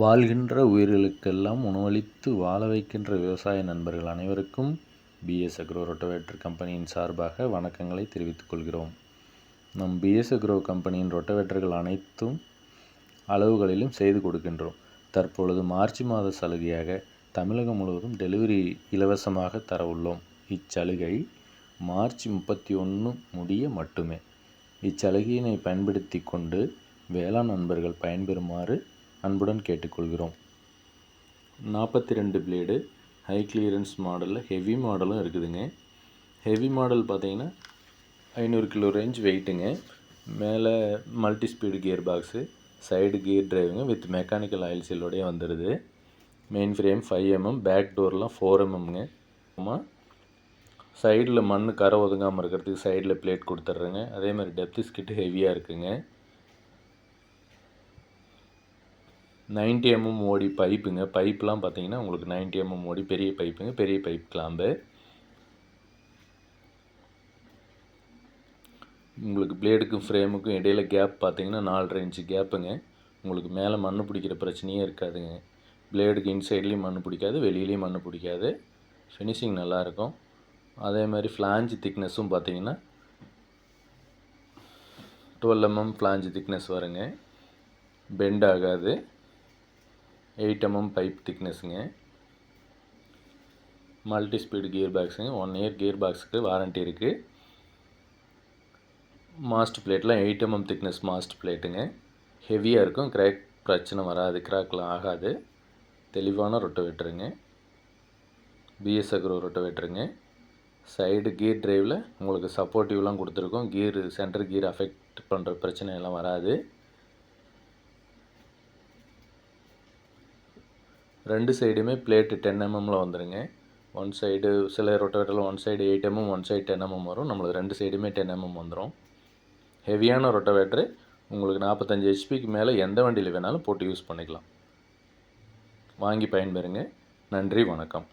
வாழ்கின்ற உயிர்களுக்கெல்லாம் உணவளித்து வாழ வைக்கின்ற விவசாய நண்பர்கள் அனைவருக்கும் பிஎஸ் அக்ரோ ரொட்டவேட்டர் கம்பெனியின் சார்பாக வணக்கங்களை தெரிவித்துக் கொள்கிறோம். நம் பிஎஸ் அக்ரோ கம்பெனியின் ரொட்டவேட்டர்கள் அனைத்தும் அளவுகளிலும் செய்து கொடுக்கின்றோம். தற்பொழுது மார்ச் மாத சலுகையாக தமிழகம் முழுவதும் டெலிவரி இலவசமாக தர உள்ளோம். இச்சலுகை மார்ச் முப்பத்தி ஒன்று முடிய மட்டுமே. இச்சலுகையினை பயன்படுத்தி கொண்டு வேளாண் நண்பர்கள் பயன்பெறுமாறு அன்புடன் கேட்டுக்கொள்கிறோம். நாற்பத்தி ரெண்டு பிளேடு ஹை கிளியரன்ஸ் மாடலில் ஹெவி மாடலும் இருக்குதுங்க. ஹெவி மாடல் பார்த்தீங்கன்னா ஐநூறு கிலோ ரேஞ்ச் வெயிட்டுங்க மேலே multi speed gear box side gear டிரைவுங்க with mechanical oil சீலோடையே வந்துடுது main frame five MM back டோர்லாம் ஃபோர் எம்எம்ங்க ஆமாம் சைடில் மண் கரை ஒதுங்காமல் இருக்கிறதுக்கு சைடில் பிளேட் கொடுத்துட்றேங்க. அதே மாதிரி டெப்த் ஸ்கிட்டு ஹெவியாக இருக்குங்க. நைன்ட்டி எம்எம் ஓடி பைப்புங்க. பைப்லாம் பார்த்தீங்கன்னா உங்களுக்கு நைன்ட்டி எம்எம் ஓடி பெரிய பைப்புங்க. பெரிய பைப் கிளாம்பு. உங்களுக்கு பிளேடுக்கும் ஃப்ரேமுக்கும் இடையில் கேப் பார்த்தீங்கன்னா நாலரை இன்ச்சு கேப்புங்க உங்களுக்கு மேலே மண் பிடிக்கிற பிரச்சனையே இருக்காதுங்க. பிளேடுக்கு இன்சைட்லேயும் மண் பிடிக்காது வெளியிலையும் மண் பிடிக்காது. ஃபினிஷிங் நல்லாயிருக்கும். அதே மாதிரி ஃப்ளாஞ்ச் திக்னஸும் பார்த்தீங்கன்னா டுவெல் எம்எம் ஃப்ளாஞ்சு திக்னஸ் வருங்க. பெண்ட் ஆகாது. எயிட் எம்எம் பைப் திக்னஸுங்க மல்டி ஸ்பீடு கியர் பாக்ஸுங்க ஒன் இயர் கியர் பாக்ஸுக்கு வாரண்ட்டி இருக்குது மாஸ்ட் பிளேட்லாம் எயிட் எம்எம் திக்னஸ் மாஸ்ட் பிளேட்டுங்க ஹெவியாக இருக்கும். கிராக் பிரச்சனை வராது. கிராக்லாம் ஆகாது. தெளிவான ரொட்டை வெட்டுருங்க பிஎஸ் அக்ரோ ரொட்டை வெட்டுருங்க சைடு கியர் ட்ரைவில் உங்களுக்கு சப்போர்ட்டிவ்லாம் கொடுத்துருக்கோம். கியர் சென்டர் கியர் அஃபெக்ட் பண்ணுற பிரச்சனைகள்லாம் வராது. ரெண்டு சைடுமே பிளேட்டு டென் எம்எம்மில் வந்துடுங்க ஒன் சைடு சில ரொட்டவேட்டரில் one side eight MM one side ten MM வரும். நம்மளுக்கு ரெண்டு சைடுமே டென் எம்எம் வந்துடும் ஹெவியான ரொட்டவேட்டரு உங்களுக்கு நாற்பத்தஞ்சு ஹெச்பிக்கு மேலே எந்த வண்டியில் வேணாலும் போட்டு யூஸ் பண்ணிக்கலாம். வாங்கி பயன்பெறுங்க. நன்றி வணக்கம்.